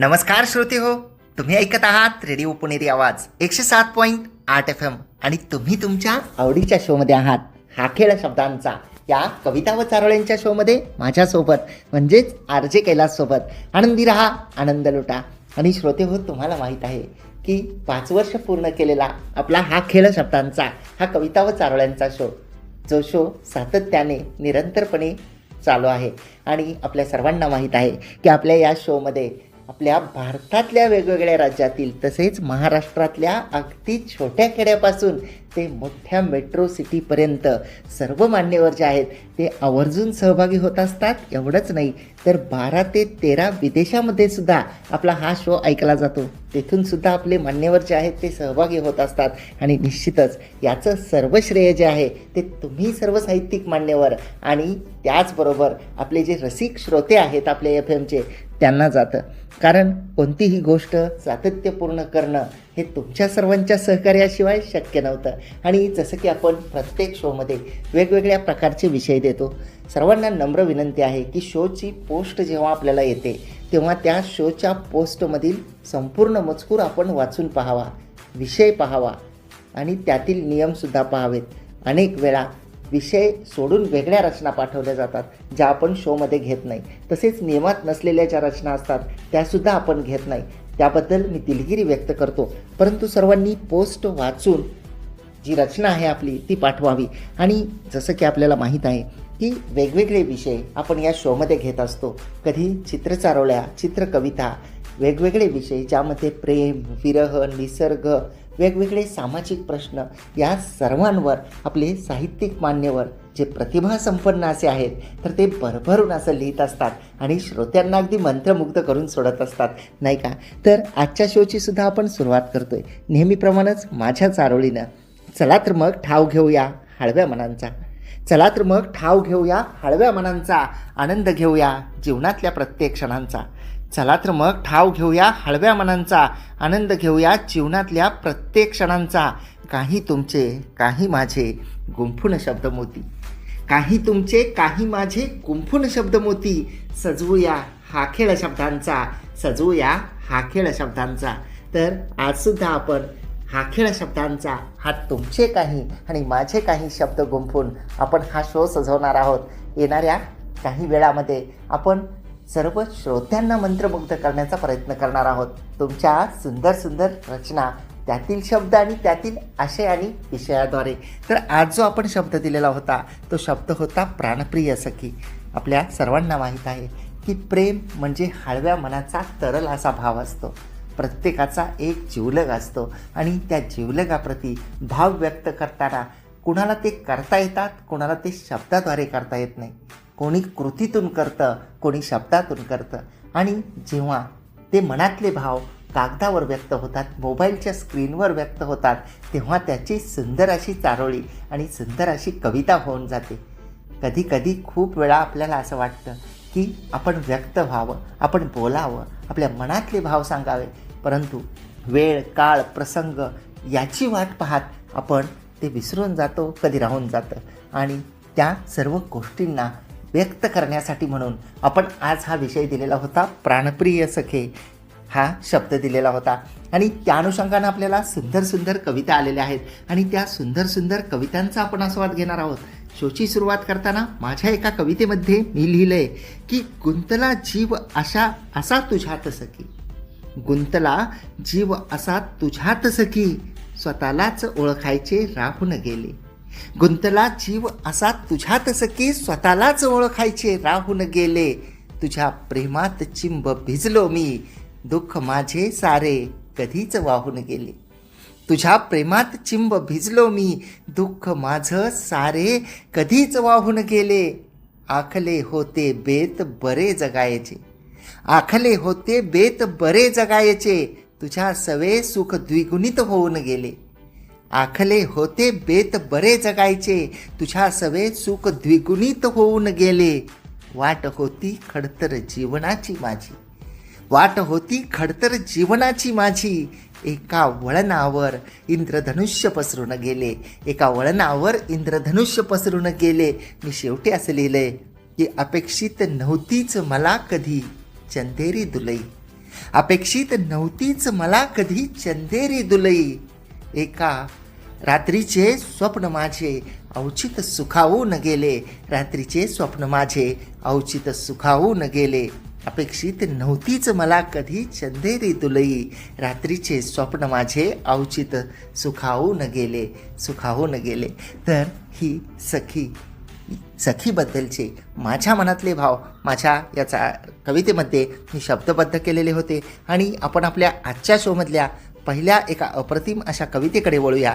नमस्कार श्रोते हो तुम्ही ऐकत आहात रेडिओ पुणेरी आवाज एकशे सात पॉईंट आठ एफ एम आणि तुम्ही तुमच्या आवडीच्या शोमध्ये आहात. हा खेळ शब्दांचा या कविता व चारोळ्यांच्या शोमध्ये माझ्यासोबत म्हणजेच आर जे कैलाससोबत आनंदी रहा आनंद लुटा. आणि श्रोते हो तुम्हाला माहीत आहे की पाच वर्ष पूर्ण केलेला आपला हा खेळ शब्दांचा हा कविता व चारोळ्यांचा शो जो शो सातत्याने निरंतरपणे चालू आहे. आणि आपल्या सर्वांना माहीत आहे की आपल्या या शोमध्ये आपल्या भारतातल्या वेगवेगळ्या राज्यातील तसेच महाराष्ट्रातल्या अगदी छोट्या खेड्यापासून ते मोठ्या मेट्रो सिटीपर्यंत सर्व मान्यवर जे आहेत ते आवर्जून सहभागी होत असतात. एवढंच नाही तर बारा ते तेरा विदेशामध्ये सुद्धा आपला हा शो ऐकला जातो. तेथून सुद्धा आपले मान्यवर जे आहेत ते सहभागी होत असतात. आणि निश्चितच याचं सर्व श्रेय जे आहे ते तुम्ही सर्व साहित्यिक मान्यवर आणि त्याचबरोबर आपले जे रसिक श्रोते आहेत आपले एफ एमचे त्यांना जातं. कारण कोणतीही गोष्ट सातत्यपूर्ण करणं हे तुमच्या सर्वांच्या सहकार्याशिवाय शक्य नव्हतं. आणि जसं की आपण प्रत्येक शोमध्ये वेगवेगळ्या प्रकारचे विषय देतो. सर्वांना नम्र विनंती आहे की शोची पोस्ट जेव्हा आपल्याला येते तेव्हा त्या शोच्या पोस्टमधील संपूर्ण मजकूर आपण वाचून पाहावा विषय पाहावा आणि त्यातील नियमसुद्धा पाहावेत. अनेक वेळा विषय सोडून वेगळ्या रचना पाठवल्या जातात ज्या आपण शोमध्ये घेत नाही. तसेच नियमात नसलेल्या ज्या रचना असतात त्यासुद्धा आपण घेत नाही. त्याबद्दल मी दिलगिरी व्यक्त करतो. परंतु सर्वांनी पोस्ट वाचून जी रचना आहे आपली ती पाठवावी. आणि जसं की आपल्याला माहीत आहे की वेगवेगळे विषय आपण या शोमध्ये घेत असतो. कधी चित्रचारोळ्या चित्रकविता वेगवेगळे विषय ज्यामध्ये प्रेम विरह निसर्ग वेगवेगळे सामाजिक प्रश्न या सर्वांवर आपले साहित्यिक मान्यवर जे प्रतिभासंपन्न असे आहेत तर ते भरभरून असं लिहित असतात आणि श्रोत्यांना अगदी मंत्रमुग्ध करून सोडत असतात नाही का? तर आजच्या शोची सुद्धा आपण सुरुवात करतो आहे नेहमीप्रमाणेच माझ्या चारोळीनं चला तर मग ठाव घेऊया हळव्या मनांचा. चला तर मग ठाव घेऊया हळव्या मनांचा. आनंद घेऊया जीवनातल्या प्रत्येक क्षणांचा. चला तर मग ठाव घेऊया हळव्या मनांचा आनंद घेऊया जीवनातल्या प्रत्येक क्षणांचा. काही तुमचे काही माझे गुंफून शब्द मोती काही तुमचे काही माझे गुंफून शब्द मोती सजवूया हा खेळ शब्दांचा सजवूया हा खेळ शब्दांचा. तर आजसुद्धा आपण हा खेळ शब्दांचा हा तुमचे काही आणि माझे काही शब्द गुंफून आपण हा शो सजवणार आहोत. येणाऱ्या काही वेळामध्ये आपण सर्व श्रोत्यांना मंत्रमुग्ध करण्याचा प्रयत्न करणार आहोत. तुमच्या सुंदर सुंदर रचना त्यातील शब्द आणि त्यातील आशय आणि विषयाद्वारे. तर आज जो आपण शब्द दिलेला होता तो शब्द होता प्राणप्रिय सखी. आपल्या सर्वांना माहीत आहे की प्रेम म्हणजे हळव्या मनाचा तरल असा भाव असतो. प्रत्येकाचा एक जिवलग असतो आणि त्या जिवलगाप्रती भाव व्यक्त करताना कुणाला ते करता येतात कुणाला ते शब्दाद्वारे करता येत नाही. कोणी कृतीतून करतं कोणी शब्दातून करतं. आणि जेव्हा ते मनातले भाव कागदावर व्यक्त होतात मोबाईलच्या स्क्रीनवर व्यक्त होतात तेव्हा त्याची सुंदर अशी चारोळी आणि सुंदर अशी कविता होऊन जाते. कधीकधी खूप वेळा आपल्याला असं वाटतं की आपण व्यक्त व्हावं आपण बोलावं आपल्या मनातले भाव सांगावे. परंतु वेळ काळ प्रसंग याची वाट पाहत आपण ते विसरून जातो कधी राहून जातं. आणि त्या सर्व गोष्टींना व्यक्त करण्यासाठी म्हणून आपण आज हा विषय दिलेला होता प्राणप्रिय सखे हा शब्द दिलेला होता. आणि त्या अनुषंगानं आपल्याला सुंदर सुंदर कविता आलेल्या आहेत. आणि त्या सुंदर सुंदर कवितांचा आपण आस्वाद घेणार आहोत. शोची सुरुवात करताना माझ्या एका कवितेमध्ये मी लिहिलंय की गुंतला जीव अशा असा तुझ्यात सखी. गुंतला जीव असा तुझ्यात सखी. स्वतःलाच ओळखायचे राहून गेले. गुंतला जीव असा तुझ्यात सखी स्वतःलाच ओळखायचे राहून गेले. तुझ्या प्रेमात चिंब भिजलो मी. दुःख माझे सारे कधीच वाहून गेले. तुझ्या प्रेमात चिंब भिजलो मी. दुःख माझं सारे कधीच वाहून गेले. आखले होते बेत बरे जगायचे. आखले होते बेत बरे जगायचे. तुझ्या सवे सुख द्विगुणित होऊन गेले. आखले होते बेत बरे जगायचे. तुझ्या सवे सुख द्विगुणित होऊन गेले. वाट होती खडतर जीवनाची माझी. वाट होती खडतर जीवनाची माझी. एका वळणावर इंद्रधनुष्य पसरून गेले. एका वळणावर इंद्रधनुष्य पसरून गेले. मी शेवटी असं लिहिलंय की अपेक्षित नव्हतीच मला कधी चंदेरी दुलई. अपेक्षित नव्हतीच मला कधी चंदेरी दुलई. एका रात्रीचे स्वप्न माझे औचित न गेले. रात्रीचे स्वप्न माझे औचित न गेले. अपेक्षित नव्हतीच मला कधी चंदेरी दुलई. रात्रीचे स्वप्न माझे औचित न गेले सुखावून गेले. तर ही सखी सखीबद्दलचे माझ्या मनातले भाव माझ्या याचा कवितेमध्ये मी शब्दबद्ध केलेले होते. आणि आपण आपल्या आजच्या शोमधल्या पहिल्या एका अप्रतिम अशा कवितेकडे वळूया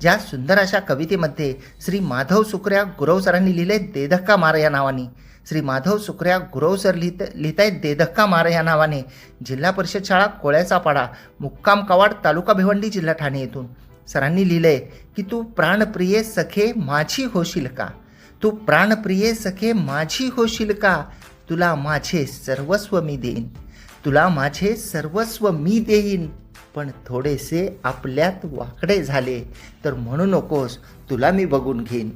ज्या सुंदर अशा कवितेमध्ये श्री माधव सुकऱ्या गुरव सरांनी लिहिले देधक्का मार या नावाने. श्री माधव सुकऱ्या गुरव सर लिहित लिहितायत देधक्का मार या नावाने. जिल्हा परिषद शाळा कोळ्याचा पाडा मुक्काम कवाड तालुका भिवंडी जिल्हा ठाणे येथून. सरांनी लिहिलंय की तू प्राणप्रिये सखे माझी होशील का? तू प्राणप्रिये सखे माझी होशील का? तुला माझे सर्वस्व मी देईन. तुला माझे सर्वस्व मी देईन. पण थोडेसे आपल्यात वाकडे झाले तर म्हणू नकोस तुला मी बघून घेईन.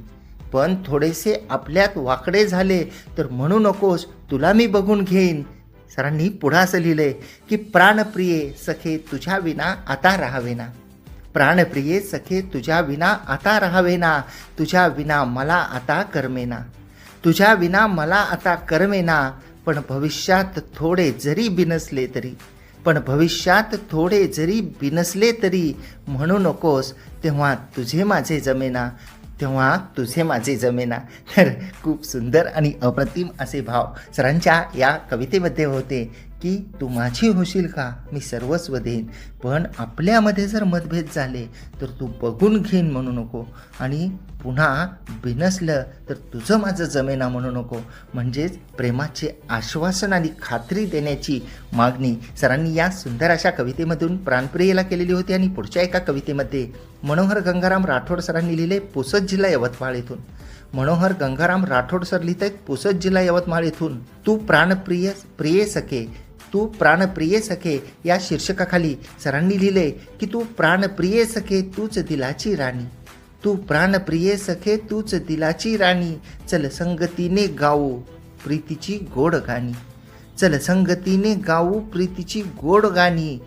पण थोडेसे आपल्यात वाकडे झाले तर म्हणू नकोस तुला मी बघून घेईन. सरांनी पुढं असं लिहिलंय की प्राणप्रिये सखे तुझ्या विना आता राहावेना. प्राणप्रिये सखे तुझ्या विना आता राहावेना. तुझ्या विना मला आता करमेना. तुझ्या विना मला आता करमेना. पण भविष्यात थोडे जरी बिनसले तरी पण भविष्यात थोडे जरी बिनसले तरी म्हणू नकोस तेव्हा तुझे माझे जमेना तेव्हा तुझे माझे जमेना. तर खूप सुंदर आणि अप्रतिम असे भाव सरांच्या या कवितेमध्ये होते. की तू माझी होशील का? मी सर्वस्व देईन. पण आपल्यामध्ये जर मतभेद झाले तर तू बघून घेईन म्हणू नको. आणि पुन्हा बिनसलं तर तुझं माझं जमेना म्हणू नको. म्हणजेच प्रेमाचे आश्वासन आणि खात्री देण्याची मागणी सरांनी या सुंदर अशा कवितेमधून प्राणप्रियेला केलेली होती आणि पुढच्या एका कवितेमध्ये मनोहर गंगाराम राठोड सरांनी लिहिले पुसद जिल्हा यवतमाळ येथून. मनोहर गंगाराम राठोड सर लिहित आहेत पुसद जिल्हा यवतमाळ येथून. तू प्राणप्रिय प्रिये सके तू प्राणप्रिय सखे या शीर्षकाखाली सरांनी लिहिले की तू प्राणप्रिय सखे तूच दिलाची राणी. तू प्राणप्रिय सखे तूच दिलाची राणी. चल संगतीने गाऊ प्रीतीची गोड गाणी. चल संगतीने गाऊ प्रीतीची गोड गाणी.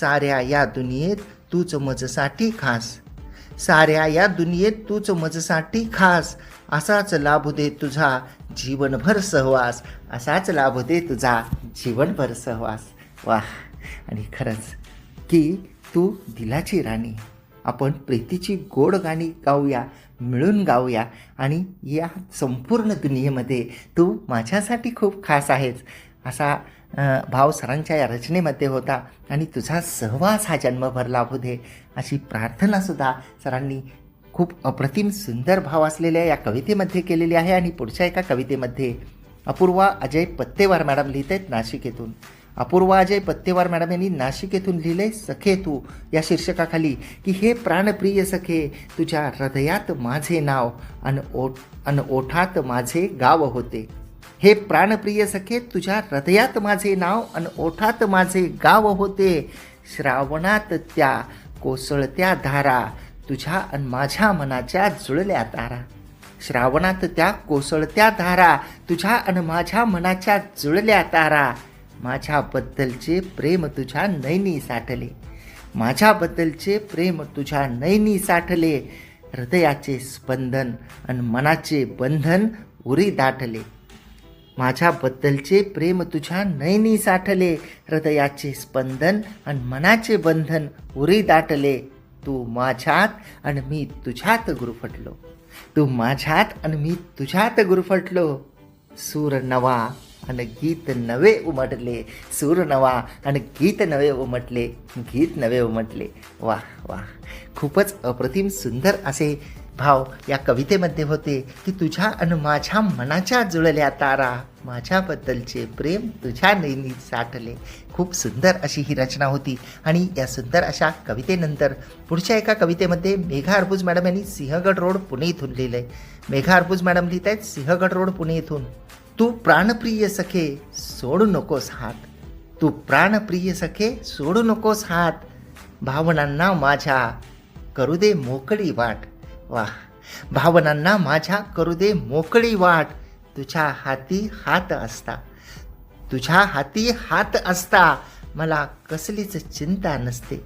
साऱ्या या दुनियेत तूच मजसाठी खास. साऱ्या या दुनियेत तूच मजसाठी खास. असाच लाभू दे तुझा जीवनभर सहवास असाच लाभू दे तुझा जीवनभर सहवास. वा आणि खरंच की तू दिलाची राणी. आपण प्रीतीची गोड गाणी गाऊया मिळून गाऊया आणि या संपूर्ण दुनियेमध्ये तू माझ्यासाठी खूप खास आहेस असा भाव सरांच्या या रचनेमध्ये होता आणि तुझा सहवास हा जन्मभर लाभू दे अशी प्रार्थनासुद्धा सरांनी खूप अप्रतिम सुंदर भाव असलेल्या या कवितेमध्ये केलेली आहे आणि पुढच्या एका कवितेमध्ये अपूर्वा अजय पत्तेवार मॅडम लिहित आहेत नाशिक येथून अपूर्वा अजय पत्तेवार मॅडम यांनी नाशिक येथून लिहिले सखे तू या शीर्षकाखाली की हे प्राणप्रिय सखे तुझ्या हृदयात माझे नाव अन ओठ अन ओठात माझे गाव होते. हे प्राणप्रिय सखे तुझ्या हृदयात माझे नाव अन ओठात माझे गाव होते. श्रावणात त्या कोसळत्या धारा तुझ्या अन माझ्या मनाच्या जुळल्या तारा. श्रावणात त्या कोसळत्या धारा तुझ्या आणि माझ्या मनाच्या जुळल्या तारा. माझ्याबद्दलचे प्रेम तुझ्या नैनी साठले. माझ्याबद्दलचे प्रेम तुझ्या नैनी साठले. हृदयाचे स्पंदन आणि मनाचे बंधन उरी दाटले. माझ्याबद्दलचे प्रेम तुझ्या नैनी साठले. हृदयाचे स्पंदन आणि मनाचे बंधन उरी दाटले. तू माझ्यात आणि मी तुझ्यात गुरफटलो. तू माझ्यात आणि मी तुझ्यात गुरफटलो. सूर नवा आणि गीत नवे उमटले. सूर नवा आणि गीत नवे उमटले. गीत नवे उमटले. वाह वाह. खूपच अप्रतिम सुंदर असे भाव या कवितेमध्ये होते की तुझ्या आणि माझ्या मनाच्या जुळल्या तारा माझ्याबद्दलचे प्रेम तुझ्या नैनी साठले. खूप सुंदर अशी ही रचना होती. आणि या सुंदर अशा कवितेनंतर पुढच्या एका कवितेमध्ये मेघा अर्बुज मॅडम यांनी सिंहगड रोड पुणे इथून लिहिलं. आहे मेघा अर्बुज मॅडम लिहित आहेत सिंहगड रोड पुणे इथून. तू प्राणप्रिय सखे सोडू नकोस हात. तू प्राणप्रिय सखे सोडू नकोस हात. भावनांना माझ्या करू दे मोकळी वाट. वा. भावनांना माझ्या करू दे मोकळी वाट. तुझ्या हाती हात असता. तुझ्या हाती हात असता. मला कसलीच चिंता नसते.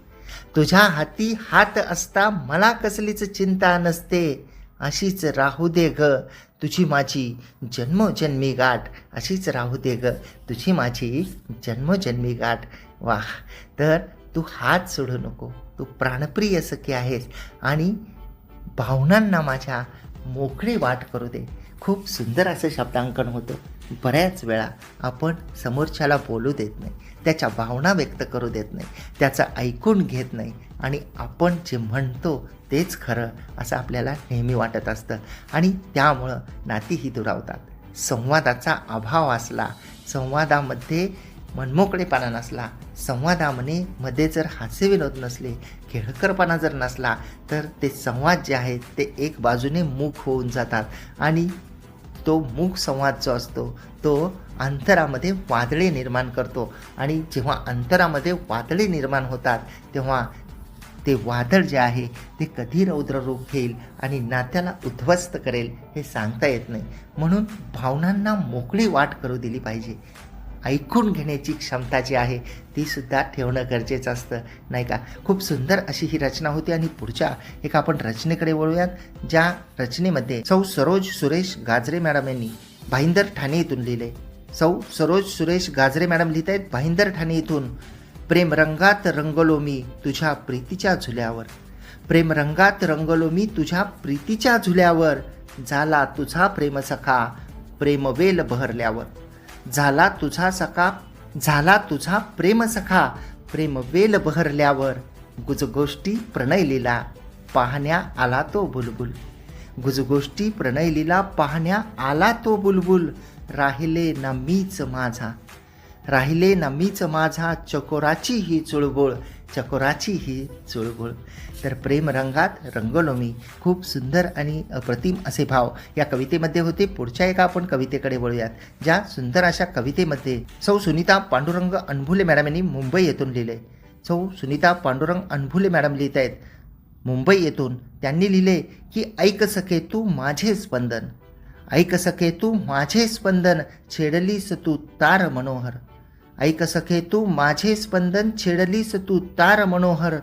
तुझ्या हाती हात असता मला कसलीच चिंता नसते. अशीच राहू दे ग. तुझी माझी जन्मोजन्मी गाठ. अशीच राहू दे ग. तुझी माझी जन्मोजन्मी गाठ. वाह तर तू हात सोडू नको. तू प्राणप्रिय सखी आहेस. आणि भावनांना माझ्या मोकळी वाट करू दे. खूप सुंदर असं शब्दांकन होतं. बऱ्याच वेळा आपण समोरच्याला बोलू देत नाही. त्याच्या भावना व्यक्त करू देत नाही. त्याचं ऐकून घेत नाही. आणि आपण जे म्हणतो तेच खरं असं आपल्याला नेहमी वाटत असतं. आणि त्यामुळं नातीही दुरावतात. संवादाचा अभाव असला संवादामध्ये मनमोकळेपणा नसला संवादामध्ये मध्ये जर हास्यविनोद नसले खेळकरपणा जर नसला तर ते संवाद जे आहेत ते एक बाजूने मूक होऊन जातात. आणि तो मूक संवाद जो असतो तो अंतरामध्ये वादळे निर्माण करतो. आणि जेव्हा अंतरामध्ये वादळे निर्माण होतात तेव्हा ते वादळ जे आहे ते कधी रौद्र रूप घेईल आणि नात्याला उद्ध्वस्त करेल हे सांगता येत नाही. म्हणून भावनांना मोकळी वाट करू दिली पाहिजे. ऐकून घेण्याची क्षमता जी आहे ती सुद्धा ठेवणं गरजेचं असतं नाही का? खूप सुंदर अशी ही रचना होती आणि पुढच्या एक आपण रचनेकडे वळूयात ज्या रचनेमध्ये सौ सरोज सुरेश गाजरे मॅडम यांनी भाईंदर ठाणे इथून लिहिले. सौ सरोज सुरेश गाजरे मॅडम लिहित आहेत भाईंदर ठाणे इथून प्रेम रंगात रंगलो मी तुझ्या प्रीतीच्या झुल्यावर प्रेम रंगात रंगलो मी तुझ्या प्रीतीच्या झुल्यावर झाला तुझा प्रेम सखा प्रेमवेल बहरल्यावर झाला तुझा सखा झाला तुझा प्रेम सखा. प्रेमवेल बहरल्यावर गुजगोष्टी प्रणयलीला पाहण्या आला तो बुलबुल. गुजगोष्टी प्रणयलीला पाहण्या आला तो बुलबुल. राहिले ना मीच माझा. राहिले ना मीच माझा चकोराची ही चुळबुळ चकोराची ही चुळबुळ. तर प्रेम रंगात रंगलो मी खूप सुंदर आणि अप्रतिम असे भाव. या कवितेमध्ये होते पुढच्या एका आपण कवितेकडे वळूयात ज्या सुंदर अशा कवितेमध्ये सौ सुनीता पांडुरंग अनभुले मॅडम यांनी मुंबई येथून लिहिले. सौ सुनीता पांडुरंग अनभुले मॅडम लिहित आहेत. मुंबई येथून त्यांनी लिहिले की ऐक सखे तू माझे स्पंदन ऐक सखे तू माझे स्पंदन छेडलीस तू तार मनोहर ऐक सखे तू माझे स्पंदन छेडलीस तू तार मनोहर.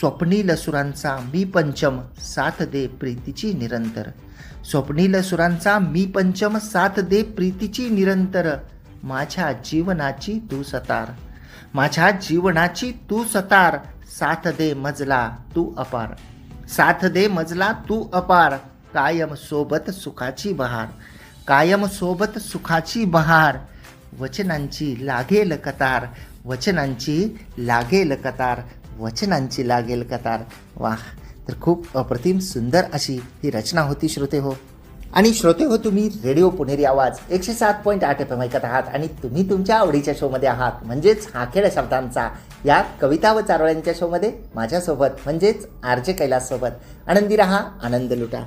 स्वप्नील सुरांचा मी पंचम साथ दे प्रीतीची निरंतर. स्वप्नील सुरांचा मी पंचम साथ दे प्रीतीची निरंतर. माझ्या जीवनाची तू सतार. माझ्या जीवनाची तू सतार. साथ दे मजला तू अपार. साथ दे मजला तू अपार. कायम सोबत सुखाची बहार. कायम सोबत सुखाची बहार. वचनांची लागेल कतार वचनांची लागेल कतार वचनांची लागेल कतार. वाह तर खूप अप्रतिम सुंदर अशी ही रचना होती श्रोते हो. आणि श्रोते हो तुम्ही रेडिओ पुणेरी आवाज एकशे सात पॉईंट आठ एफ एम ऐकत आहात आणि तुम्ही तुमच्या आवडीच्या शोमध्ये आहात. म्हणजेच हा खेळ शब्दांचा या कविता व चारोळ्यांच्या शोमध्ये माझ्यासोबत म्हणजेच आर जे कैलाससोबत. आनंदी रहा आनंद लुटा.